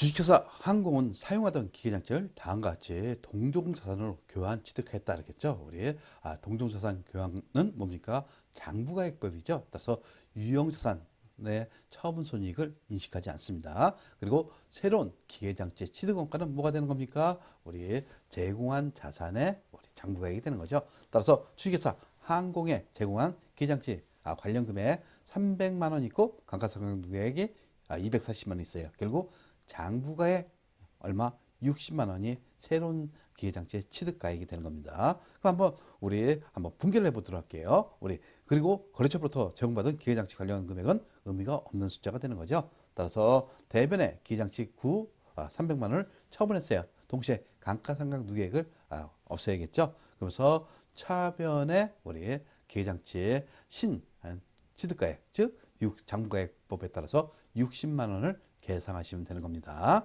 주식회사 항공은 사용하던 기계장치를 다음과 같이 동종자산으로 교환 취득했다 그랬겠죠. 우리 아, 동종자산 교환은 뭡니까? 장부가액법이죠. 따라서 유형자산의 처분 손익을 인식하지 않습니다. 그리고 새로운 기계장치 취득원가는 뭐가 되는 겁니까? 우리 제공한 자산의 우리 장부가액이 되는 거죠. 따라서 주식회사 항공에 제공한 기계장치 아, 관련 금액 300만 원 있고 감가상각액이 아, 240만 원 있어요. 결국 장부가액 얼마? 60만 원이 새로운 기계장치의 취득가액이 되는 겁니다. 그럼 한번 우리 한번 분개를 해보도록 할게요. 우리 그리고 거래처부터 제공받은 기계장치 관련 금액은 의미가 없는 숫자가 되는 거죠. 따라서 대변의 기계장치 9 아, 300만 원을 처분했어요. 동시에 감가상각 누계액을 아, 없애야겠죠. 그러면서 차변의 우리 기계장치의 신 아, 취득가액 즉 육- 장부가액법에 따라서 60만 원을 계상하시면 되는 겁니다.